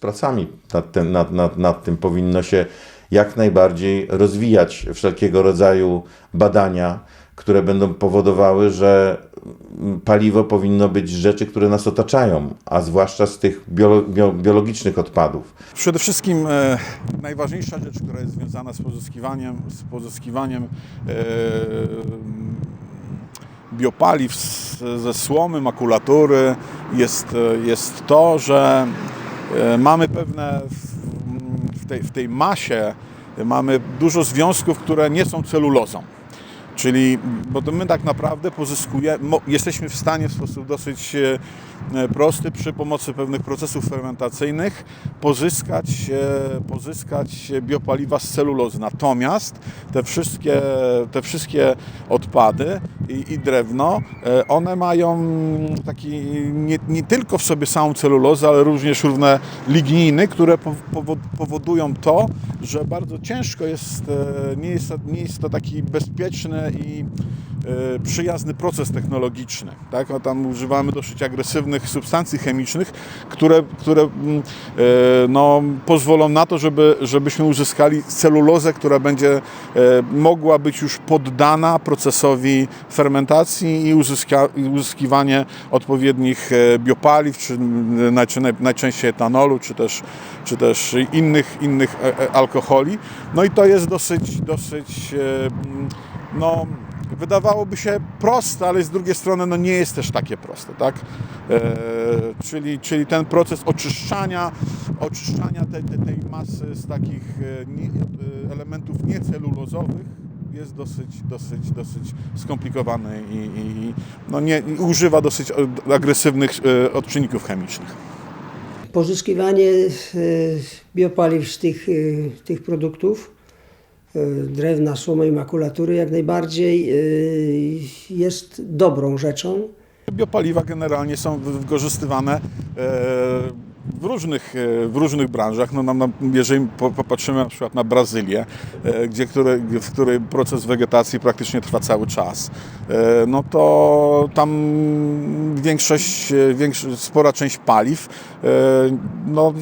pracami nad, tym- nad, nad, nad tym powinno się jak najbardziej rozwijać wszelkiego rodzaju badania, które będą powodowały, że paliwo powinno być z rzeczy, które nas otaczają, a zwłaszcza z tych bio, biologicznych odpadów. Przede wszystkim e, najważniejsza rzecz, która jest związana z pozyskiwaniem, z pozyskiwaniem e, biopaliw z, ze słomy, makulatury jest, jest to, że mamy pewne w, tej, w tej masie mamy dużo związków, które nie są celulozą. Czyli, bo to my tak naprawdę pozyskujemy, jesteśmy w stanie w sposób dosyć e, e, prosty przy pomocy pewnych procesów fermentacyjnych pozyskać, e, pozyskać biopaliwa z celulozy. Natomiast te wszystkie, te wszystkie odpady i, i drewno, one mają taki nie, nie tylko w sobie samą celulozę, ale również różne ligniny, które pow- powo- powodują to, że bardzo ciężko jest, e, nie jest, nie jest to taki bezpieczny i przyjazny proces technologiczny. Tak? No, tam używamy dosyć agresywnych substancji chemicznych, które, które mm, e, no, pozwolą na to, żeby, żebyśmy uzyskali celulozę, która będzie e, mogła być już poddana procesowi fermentacji i, uzyska, uzyskiwanie odpowiednich e, biopaliw, czy najczę- naj- najczęściej etanolu, czy też, czy też innych, innych e, e, alkoholi. No i to jest dosyć, dosyć e, mm, no, wydawałoby się proste, ale z drugiej strony no nie jest też takie proste, tak? E, czyli, czyli ten proces oczyszczania, oczyszczania tej, tej, tej masy z takich e, nie, e, elementów niecelulozowych jest dosyć, dosyć, dosyć skomplikowany i, i, i no nie, i używa dosyć agresywnych e, odczynników chemicznych. Pozyskiwanie biopaliw z tych, tych produktów, drewna, słomy i makulatury, jak najbardziej e, jest dobrą rzeczą. Biopaliwa generalnie są wy- wykorzystywane e, w różnych, e, w różnych branżach. No, nam, jeżeli po- popatrzymy na przykład na Brazylię, e, gdzie, które, w której proces wegetacji praktycznie trwa cały czas, e, no to tam większość, większość spora część paliw, no,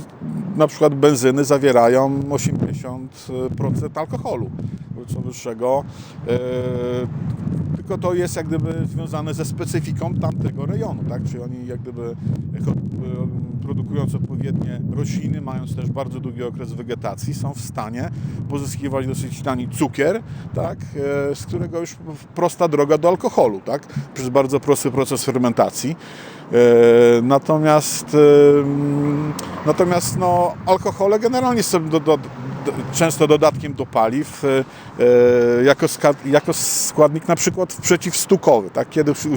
na przykład benzyny zawierają 80% alkoholu, co wyższego. Tylko to jest jak gdyby związane ze specyfiką tamtego rejonu, tak? Czyli oni jak gdyby produkując odpowiednie rośliny, mając też bardzo długi okres wegetacji, są w stanie pozyskiwać dosyć tani cukier, tak? E, z którego już prosta droga do alkoholu, tak? Przez bardzo prosty proces fermentacji. E, Natomiast, natomiast no, alkohole generalnie są do, do, często dodatkiem do paliw, e, e, jako, jako składnik na przykład przeciwstukowy. Tak? Kiedyś, e,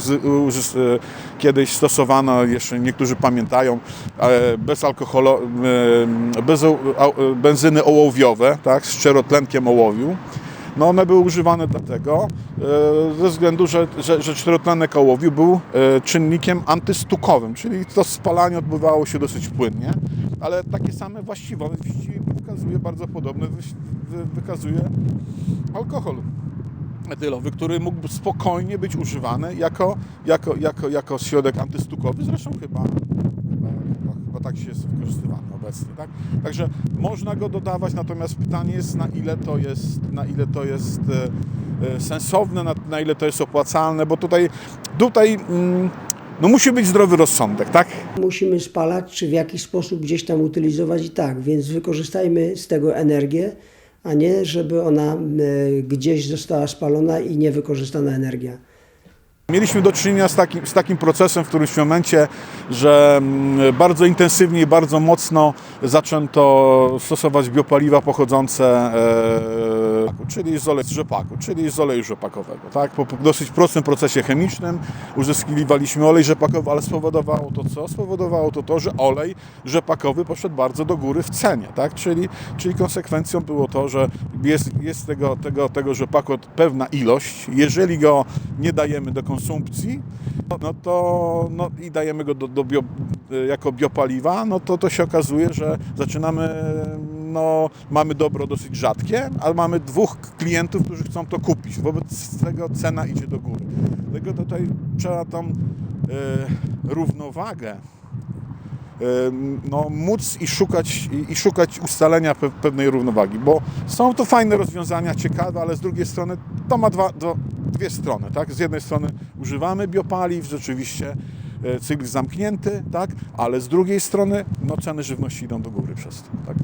kiedyś stosowano, jeszcze niektórzy pamiętają, bez, benzyny ołowiowe tak? z czterotlenkiem ołowiu. No one były używane dlatego, ze względu, że, że, że czterotlenek ołowiu był czynnikiem antystukowym, czyli to spalanie odbywało się dosyć płynnie, ale takie same właściwości wykazuje bardzo podobne, wy, wy, wykazuje alkohol etylowy, który mógłby spokojnie być używany jako, jako, jako, jako środek antystukowy, zresztą chyba, chyba, chyba, chyba tak się jest wykorzystywany obecnie. Tak? Także można go dodawać, natomiast pytanie jest na ile to jest, na ile to jest e, e, sensowne, na, na ile to jest opłacalne, bo tutaj, tutaj mm, no musi być zdrowy rozsądek, tak? Musimy spalać, czy w jakiś sposób gdzieś tam utylizować i tak, więc wykorzystajmy z tego energię, a nie żeby ona e, gdzieś została spalona i niewykorzystana energia. Mieliśmy do czynienia z takim, z takim procesem w którymś momencie, że mm, bardzo intensywnie i bardzo mocno zaczęto stosować biopaliwa pochodzące e, czyli z oleju z rzepaku, czyli z oleju rzepakowego. Tak? Po, po dosyć prostym procesie chemicznym uzyskiwaliśmy olej rzepakowy, ale spowodowało to co? Spowodowało to to, że olej rzepakowy poszedł bardzo do góry w cenie. Tak? Czyli, czyli konsekwencją było to, że jest, jest tego, tego, tego rzepaku pewna ilość. Jeżeli go nie dajemy do konsumpcji, no- no to no i dajemy go do, do bio, jako biopaliwa, no to to się okazuje, że zaczynamy, no mamy dobro dosyć rzadkie, ale mamy dwóch klientów, którzy chcą to kupić. Wobec tego cena idzie do góry. Dlatego tutaj trzeba tą e, równowagę no, móc i szukać, i, szukać ustalenia pe, pewnej równowagi, bo są to fajne rozwiązania, ciekawe, ale z drugiej strony to ma dwa, dwa, dwie strony. Tak? Z jednej strony używamy biopaliw, rzeczywiście e, cykl zamknięty, tak? ale z drugiej strony no, ceny żywności idą do góry przez to. Tak?